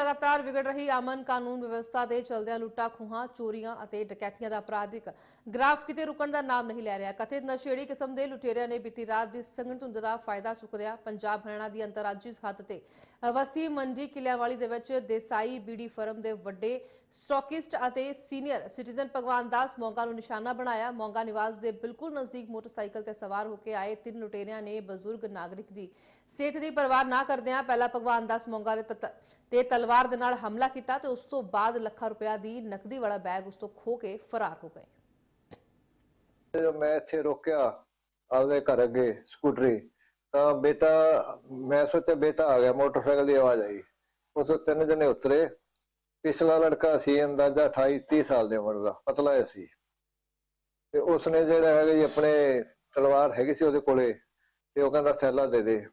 ਲਗਾਤਾਰ ਵਿਗੜ ਰਹੀ ਆਮਨ ਕਾਨੂੰਨ ਵਿਵਸਥਾ ਦੇ ਚਲਦਿਆਂ ਲੁੱਟਾਂ, ਖੋਹਾਂ, ਚੋਰੀਆਂ ਅਤੇ ਡਕੈਤੀਆਂ ਦਾ ਅਪਰਾਧਿਕ ਗ੍ਰਾਫ ਕਿਤੇ ਰੁਕਣ ਦਾ ਨਾਮ ਨਹੀਂ ਲੈ ਰਿਹਾ। ਕਥਿਤ ਨਸ਼ੇੜੀ ਕਿਸਮ ਦੇ ਲੁਟੇਰਿਆਂ ਨੇ ਬੀਤੀ ਰਾਤ ਦੀ ਸੰਘਣ ਧੁੰਦ ਦਾ ਫਾਇਦਾ ਚੁੱਕਦਿਆਂ ਪੰਜਾਬ ਹਰਿਆਣਾ ਦੀ ਅੰਤਰਰਾਜੀ ਹੱਦ ਤੇ ਵਸੀ ਮੰਡੀ ਕਿਲਿਆਂਵਾਲੀ ਦੇ ਵਿੱਚ ਦੇਸਾਈ ਬੀੜੀ ਫਰਮ ਦੇ ਵੱਡੇ ਸਟਾਕਿਸਟ ਅਤੇ ਸੀਨੀਅਰ ਸਿਟੀਜ਼ਨ ਭਗਵਾਨ ਦਾਸ ਮੋਂਗਾ ਨੂੰ ਨਿਸ਼ਾਨਾ ਬਣਾਇਆ। ਮੋਂਗਾ ਨਿਵਾਸ ਦੇ ਬਿਲਕੁਲ ਨਜ਼ਦੀਕ ਮੋਟਰਸਾਈਕਲ ਤੇ ਸਵਾਰ ਹੋ ਕੇ ਆਏ ਤਿੰਨ ਲੁਟੇਰਿਆਂ ਨੇ ਬਜ਼ੁਰਗ ਨਾਗਰਿਕ ਦੀ ਸਿਹਤ ਦੀ ਪਰਵਾਹ ਨਾ ਕਰਦਿਆਂ ਪਹਿਲਾਂ ਭਗਵਾਨ ਦਾਸ ਮੋਂਗਾ ਦੇ ਤਤ- ਤੇ ਤਲਵਾਰ ਦੇ ਨਾਲ ਹਮਲਾ ਕੀਤਾ ਤੇ ਉਸ ਤੋਂ ਬਾਅਦ ਲੱਖਾਂ ਰੁਪਇਆ ਦੀ ਨਕਦੀ ਵਾਲਾ ਬੈਗ ਉਸ ਤੋਂ ਖੋ ਕੇ ਫਰਾਰ ਹੋ ਗਏ। ਜਦੋਂ ਮੈਂ ਇੱਥੇ ਰੋਕਿਆ ਆਪਦੇ ਘਰ ਅੱਗੇ ਸਕੂਟਰੀ, ਤਾਂ ਬੇਟਾ, ਮੈਂ ਸੋਚਿਆ ਬੇਟਾ ਆ ਗਿਆ, ਮੋਟਰਸਾਈਕਲ ਦੀ ਆਵਾਜ਼ ਆਈ। ਉਸ ਤਿੰਨ ਜਣੇ ਉਤਰੇ। ਪਿਛਲਾ ਲੜਕਾ ਸੀ, ਅੰਦਾਜ਼ਾ 28 30 ਸਾਲ ਦੀ ਉਮਰ ਦਾ, ਪਤਲਾ ਜਿਹਾ ਸੀ। ਤੇ ਉਸਨੇ ਜਿਹੜਾ ਹੈਗਾ ਜੀ ਆਪਣੇ ਤਲਵਾਰ ਹੈਗੀ ਸੀ ਉਹਦੇ ਕੋਲੇ, ਤੇ ਉਹ ਕਹਿੰਦਾ ਸੈਲਾ ਦੇ ਦੇ।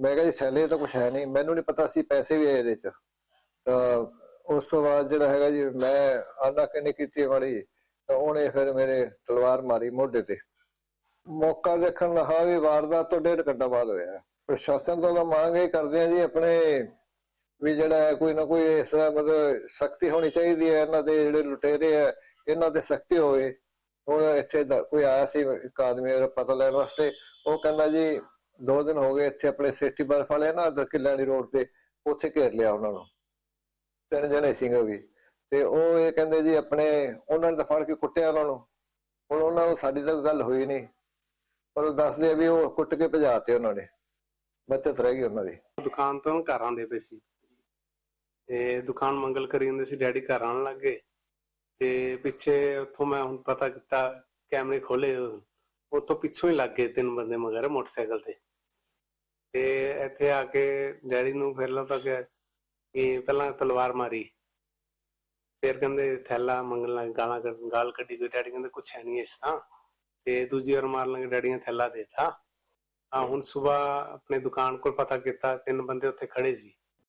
ਮੈਂ ਕਿਹਾ ਜੀ, ਸੈਲੇ ਤਾਂ ਕੁਝ ਹੈ ਨਹੀਂ, ਮੈਨੂੰ ਨਹੀਂ ਪਤਾ ਸੀ, ਪੈਸੇ ਵੀ ਆਏ ਇਹਦੇ ਚ। ਤਾਂ ਉਸ ਤੋਂ ਬਾਅਦ ਜਿਹੜਾ ਹੈਗਾ ਜੀ, ਮੈਂ ਆਨਾ ਕਿਨੇ ਕੀਤੀ ਮਾੜੀ, ਤਾਂ ਉਹਨੇ ਫਿਰ ਮੇਰੇ ਤਲਵਾਰ ਮਾਰੀ ਮੋਢੇ ਤੇ। ਮੌਕਾ ਦੇਖਣ ਲਹਾ ਵੀ ਵਾਰਦਾਤ ਤੋਂ ਡੇਢ ਘੰਟਾ ਬਾਅਦ ਹੋਇਆ। ਪ੍ਰਸ਼ਾਸਨ ਤੋਂ ਤਾਂ ਮੰਗ ਇਹ ਕਰਦੇ ਆ ਜੀ ਆਪਣੇ ਵੀ ਜਿਹੜਾ ਹੈ ਕੋਈ ਨਾ ਕੋਈ ਇਸ ਤਰ੍ਹਾਂ ਮਤਲਬ ਸਖਤੀ ਹੋਣੀ ਚਾਹੀਦੀ ਹੈ, ਇਹਨਾਂ ਦੇ ਜਿਹੜੇ ਲੁਟੇਰੇ ਆ ਇਹਨਾਂ ਤੇ ਸਖਤੀ ਹੋਵੇ। ਹੁਣ ਇੱਥੇ ਕੋਈ ਆਇਆ ਸੀ ਇੱਕ ਆਦਮੀ, ਉਹਦਾ ਪਤਾ ਲੈਣ ਵਾਸਤੇ, ਉਹ ਕਹਿੰਦਾ ਜੀ ਦੋ ਦਿਨ ਹੋ ਗਏ ਇੱਥੇ ਆਪਣੇ ਸੇਠੀ ਬਰਫ ਵਾਲੇ ਨਾ, ਅਦਰ ਕਿੱਲਾਣੀ ਰੋਡ ਤੇ, ਉੱਥੇ ਘੇਰ ਲਿਆ ਉਹਨਾਂ ਨੂੰ। ਤਿੰਨ ਜਣੇ ਸੀਗੇ ਵੀ। ਤੇ ਉਹ ਇਹ ਕਹਿੰਦੇ ਜੀ ਆਪਣੇ, ਉਹਨਾਂ ਨੇ ਫੜ ਕੇ ਕੁੱਟਿਆ ਉਹਨਾਂ ਨੂੰ। ਹੁਣ ਉਹਨਾਂ ਨੂੰ ਸਾਡੀ ਤਾਂ ਗੱਲ ਹੋਈ ਨਹੀਂ। ਪਰ ਉਹ ਦੱਸਦੇ ਵੀ ਉਹ ਕੁੱਟ ਕੇ ਭਜਾਤੇ ਉਹਨਾਂ ਨੇ। ਬੱਚਤ ਰਹਿ ਗਈ ਉਹਨਾਂ ਦੀ। ਦੁਕਾਨ ਤੋਂ ਘਰ ਆਉਂਦੇ ਪਏ ਸੀ। ਤੇ ਦੁਕਾਨ ਮੰਗਲ ਕਰੀ ਜਾਂਦੇ ਸੀ, ਡੈਡੀ ਘਰ ਆਉਣ ਗਏ। ਤੇ ਪਿੱਛੇ ਉੱਥੋਂ ਮੈਂ ਹੁਣ ਪਤਾ ਕੀਤਾ, ਕੈਮਰੇ ਖੋਲੇ ਉੱਥੋਂ ਪਿੱਛੋਂ ਹੀ ਲੱਗ ਗਏ ਤਿੰਨ ਬੰਦੇ ਮਗਰ ਮੋਟਰਸਾਈਕਲ ਤੇ। ਤੇ ਇੱਥੇ ਆ ਕੇ ਡੈਡੀ ਨੂੰ ਫਿਰ ਲਾ ਤਾਂ ਕਿ ਕਿ ਪਹਿਲਾਂ ਤਲਵਾਰ ਮਾਰੀ। ਫਿਰ ਕਹਿੰਦੇ ਥੈਲਾ ਮੰਗਣ ਲੱਗ, ਗਾਲਾਂ ਕੱਢ- ਗਾਲ ਕੱਢੀ, ਕੋਈ ਡੈਡੀ ਕਹਿੰਦੇ ਕੁਛ ਹੈ ਨਹੀਂ ਇਸ ਤਾਂ। ਤੇ ਦੂਜੀ ਵਾਰ ਮਾਰ ਲਾਂਗੇ, ਡੈਡੀ ਨੇ ਥੈਲਾ ਦੇਤਾ। ਆ ਹੁਣ ਸਵੇਰ ਆਪਣੇ ਦੁਕਾਨ ਕੋਲ ਪਤਾ ਕੀਤਾ, ਤਿੰਨ ਬੰਦੇ ਉੱਥੇ ਖੜੇ ਸੀ।